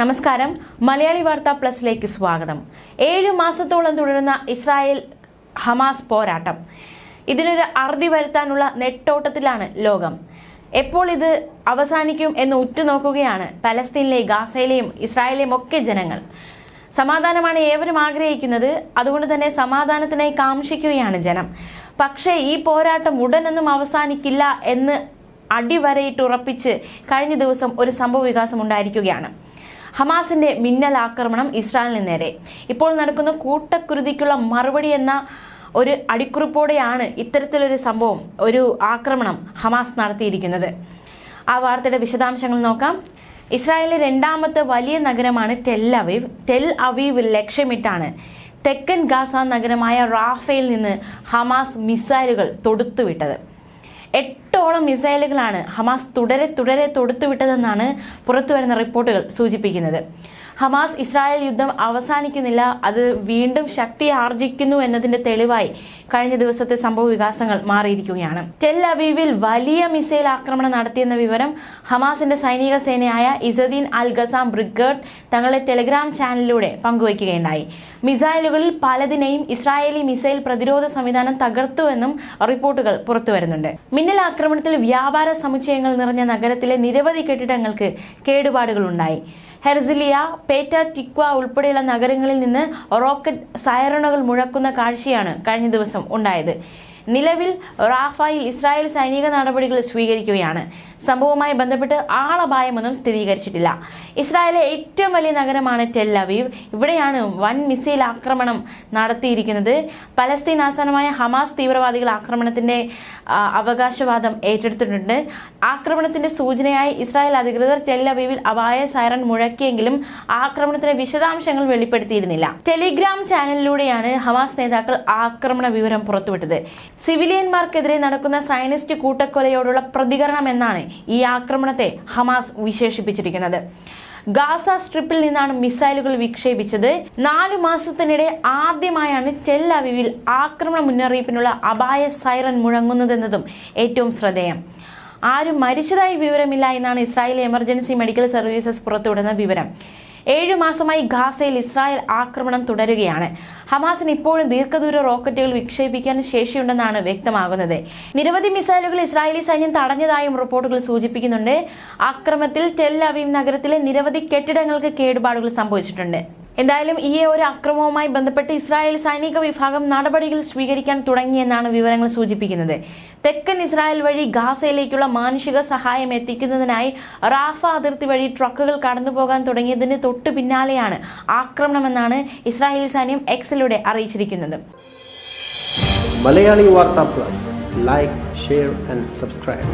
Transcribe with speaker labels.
Speaker 1: നമസ്കാരം. മലയാളി വാർത്ത പ്ലസിലേക്ക് സ്വാഗതം. ഏഴ് മാസത്തോളം തുടരുന്ന ഇസ്രായേൽ ഹമാസ് പോരാട്ടം. ഇതിനൊരു അറുതി വരുത്താനുള്ള നെട്ടോട്ടത്തിലാണ് ലോകം. എപ്പോൾ ഇത് അവസാനിക്കും എന്ന് ഉറ്റുനോക്കുകയാണ് പലസ്തീനിലെ ഗാസയിലെയും ഇസ്രായേലിലെയും ഒക്കെ ജനങ്ങൾ. സമാധാനമാണ് ഏവരും ആഗ്രഹിക്കുന്നത്. അതുകൊണ്ട് തന്നെ സമാധാനത്തിനായി കാംക്ഷിക്കുകയാണ് ജനം. പക്ഷേ ഈ പോരാട്ടം ഉടനൊന്നും അവസാനിക്കില്ല എന്ന് അടിവരയിട്ടുറപ്പിച്ച് കഴിഞ്ഞ ദിവസം ഒരു സംഭവ വികാസം ഉണ്ടായിരിക്കുകയാണ്. ഹമാസിന്റെ മിന്നൽ ആക്രമണം ഇസ്രായേലിന് നേരെ. ഇപ്പോൾ നടക്കുന്ന കൂട്ടക്കുരുതിക്കുള്ള മറുപടി എന്ന ഒരു അടിക്കുറിപ്പോടെയാണ് ഇത്തരത്തിലൊരു സംഭവം ഒരു ആക്രമണം ഹമാസ് നടത്തിയിരിക്കുന്നത്. ആ വാർത്തയുടെ വിശദാംശങ്ങൾ നോക്കാം. ഇസ്രായേലിലെ രണ്ടാമത്തെ വലിയ നഗരമാണ് ടെൽ അവീവ്. ടെൽ അവീവ് ലക്ഷ്യമിട്ടാണ് തെക്കൻ ഗാസ നഗരമായ റാഫയിൽ നിന്ന് ഹമാസ് മിസൈലുകൾ തൊടുത്തുവിട്ടത്. എട്ടോളം മിസൈലുകളാണ് ഹമാസ് തുടരെ തുടരെ തൊടുത്തുവിട്ടതെന്നാണ് പുറത്തുവരുന്ന റിപ്പോർട്ടുകൾ സൂചിപ്പിക്കുന്നത്. ഹമാസ് ഇസ്രായേൽ യുദ്ധം അവസാനിക്കുന്നില്ല. അത് വീണ്ടും ശക്തി ആർജിക്കുന്നു എന്നതിന്റെ തെളിവായി കഴിഞ്ഞ ദിവസത്തെ സംഭവ വികാസങ്ങൾ മാറിയിരിക്കുകയാണ്. ടെൽ അവീവിൽ വലിയ മിസൈൽ ആക്രമണം നടത്തിയെന്ന വിവരം ഹമാസിന്റെ സൈനിക സേനയായ ഇസദീൻ അൽ ഗസാം ബ്രിഗേഡ് തങ്ങളുടെ ടെലിഗ്രാം ചാനലിലൂടെ പങ്കുവയ്ക്കുകയുണ്ടായി. മിസൈലുകളിൽ പലതിനെയും ഇസ്രായേലി മിസൈൽ പ്രതിരോധ സംവിധാനം തകർത്തുവെന്നും റിപ്പോർട്ടുകൾ പുറത്തുവരുന്നുണ്ട്. മിന്നൽ ആക്രമണത്തിൽ വ്യാപാര സമുച്ചയങ്ങൾ നിറഞ്ഞ നഗരത്തിലെ നിരവധി കെട്ടിടങ്ങൾക്ക് കേടുപാടുകളുണ്ടായി. ഹെർസിലിയ പേറ്റ ടിക്വ ഉൾപ്പെടെയുള്ള നഗരങ്ങളിൽ നിന്ന് റോക്കറ്റ് സൈറണുകൾ മുഴക്കുന്ന കാഴ്ചയാണ് കഴിഞ്ഞ ദിവസം ഉണ്ടായത്. നിലവിൽ റാഫായിൽ ഇസ്രായേൽ സൈനിക നടപടികൾ സ്വീകരിക്കുകയാണ്. സംഭവവുമായി ബന്ധപ്പെട്ട് ആളപായമൊന്നും സ്ഥിരീകരിച്ചിട്ടില്ല. ഇസ്രായേലിലെ ഏറ്റവും വലിയ നഗരമാണ് ടെൽ അവീവ്. ഇവിടെയാണ് വൻ മിസൈൽ ആക്രമണം നടത്തിയിരിക്കുന്നത്. പലസ്തീൻ ആസ്ഥാനമായ ഹമാസ് തീവ്രവാദികൾ ആക്രമണത്തിന്റെ അവകാശവാദം ഏറ്റെടുത്തിട്ടുണ്ട്. ആക്രമണത്തിന്റെ സൂചനയായി ഇസ്രായേൽ അധികൃതർ ടെൽ അവീവിൽ അപായ സൈറൺ മുഴക്കിയെങ്കിലും ആക്രമണത്തിന്റെ വിശദാംശങ്ങൾ വെളിപ്പെടുത്തിയിരുന്നില്ല. ടെലിഗ്രാം ചാനലിലൂടെയാണ് ഹമാസ് നേതാക്കൾ ആക്രമണ വിവരം പുറത്തുവിട്ടത്. സിവിലിയന്മാർക്കെതിരെ നടക്കുന്ന സയനിസ്റ്റ് കൂട്ടക്കൊലയോടുള്ള പ്രതികരണം എന്നാണ് ഈ ആക്രമണത്തെ ഹമാസ് വിശേഷിപ്പിച്ചിരിക്കുന്നത്. ഗാസ സ്ട്രിപ്പിൽ നിന്നാണ് മിസൈലുകൾ വിക്ഷേപിച്ചത്. നാല് മാസത്തിനിടെ ആദ്യമായാണ് ടെൽ അവിവിൽ ആക്രമണ മുന്നറിയിപ്പിനുള്ള അപായ സൈറൻ മുഴങ്ങുന്നതെന്നതും ഏറ്റവും ശ്രദ്ധേയം. ആരും മരിച്ചതായി വിവരമില്ല എന്നാണ് ഇസ്രായേൽ എമർജൻസി മെഡിക്കൽ സർവീസസ് പുറത്തുവിടുന്ന വിവരം. ഏഴു മാസമായി ഗാസയിൽ ഇസ്രായേൽ ആക്രമണം തുടരുകയാണ്. ഹമാസിന് ഇപ്പോഴും ദീർഘദൂര റോക്കറ്റുകൾ വിക്ഷേപിക്കാൻ ശേഷിയുണ്ടെന്നാണ് വ്യക്തമാകുന്നത്. നിരവധി മിസൈലുകൾ ഇസ്രായേലി സൈന്യം തടഞ്ഞതായും റിപ്പോർട്ടുകൾ സൂചിപ്പിക്കുന്നുണ്ട്. ആക്രമണത്തിൽ ടെൽ അവീം നഗരത്തിലെ നിരവധി കെട്ടിടങ്ങൾക്ക് കേടുപാടുകൾ സംഭവിച്ചിട്ടുണ്ട്. എന്തായാലും ഈ ഒരു അക്രമവുമായി ബന്ധപ്പെട്ട് ഇസ്രായേൽ സൈനിക വിഭാഗം നടപടികൾ സ്വീകരിക്കാൻ തുടങ്ങിയെന്നാണ് വിവരങ്ങൾ സൂചിപ്പിക്കുന്നത്. തെക്കൻ ഇസ്രായേൽ വഴി ഗാസയിലേക്കുള്ള മാനുഷിക സഹായം എത്തിക്കുന്നതിനായി റാഫ അതിർത്തി വഴി ട്രക്കുകൾ കടന്നുപോകാൻ തുടങ്ങിയതിന് തൊട്ടു പിന്നാലെയാണ് ആക്രമണമെന്നാണ് ഇസ്രായേൽ സൈന്യം എക്സിലൂടെ അറിയിച്ചിരിക്കുന്നത്.
Speaker 2: മലയാളി വാർത്താ plus. Like share and subscribe